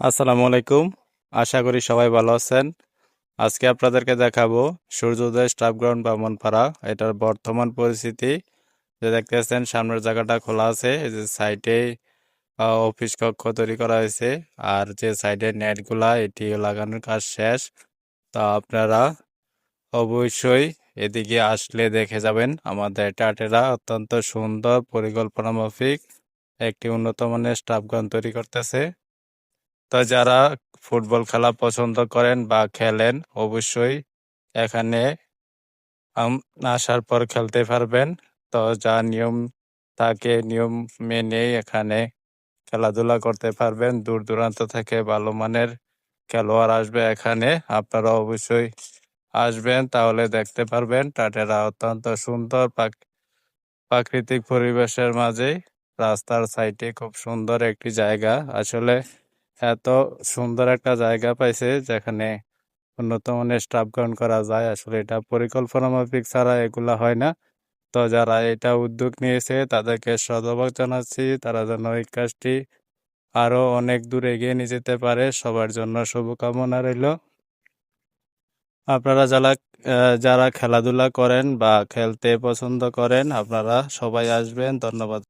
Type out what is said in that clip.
আসসালামু আলাইকুম। আশা করি সবাই ভালো আছেন। আজকে আপনাদেরকে দেখাবো সূর্যোদয় স্টাফ গ্রাউন্ড বামনপাড়া এটার বর্তমান পরিস্থিতি। যে দেখতেছেন সামনের জায়গাটা খোলা আছে। এই যে সাইডে অফিস কক্ষ তৈরি করা হয়েছে। আর যে সাইডে নেটগুলা, এটি লাগানোর কাজ শেষ। তা আপনারা অবশ্যই এদিকে আসলে দেখে যাবেন। আমাদের টাটেরা অত্যন্ত সুন্দর পরিকল্পনা মাফিক। একটি উন্নত মানের স্টাফ গ্রাউন্ড তৈরি করতেছে। তো যারা ফুটবল খেলা পছন্দ করেন বা খেলেন, অবশ্যই এখানে আসার পর খেলতে পারবেন। তো যা নিয়ম থাকে, নিয়ম মেনে এখানে খেলাধুলা করতে পারবেন। দূর দূরান্ত থেকে ভালো মানের খেলোয়াড় আসবে এখানে। আপনারা অবশ্যই আসবেন, তাহলে দেখতে পারবেন। টাটেরা অত্যন্ত সুন্দর প্রাক- প্রাকৃতিক পরিবেশের মাঝে রাস্তার সাইডে খুব সুন্দর একটি জায়গা। আসলে এত সুন্দর একটা জায়গা পাইছে যেখানে উন্নত মানের স্টাফ গ্রাউন্ড করা যায়। আসলে এটা পরিকল্পনা মাফিক ছাড়া এগুলা হয় না। তো যারা এটা উদ্যোগ নিয়েছে, তাদেরকে সদবাক জানাচ্ছি। তারা যেন এই কাজটি আরও অনেক দূর এগিয়ে নিয়ে যেতে পারে। সবার জন্য শুভকামনা রইল। আপনারা যারা যারা খেলাধুলা করেন বা খেলতে পছন্দ করেন, আপনারা সবাই আসবেন। ধন্যবাদ।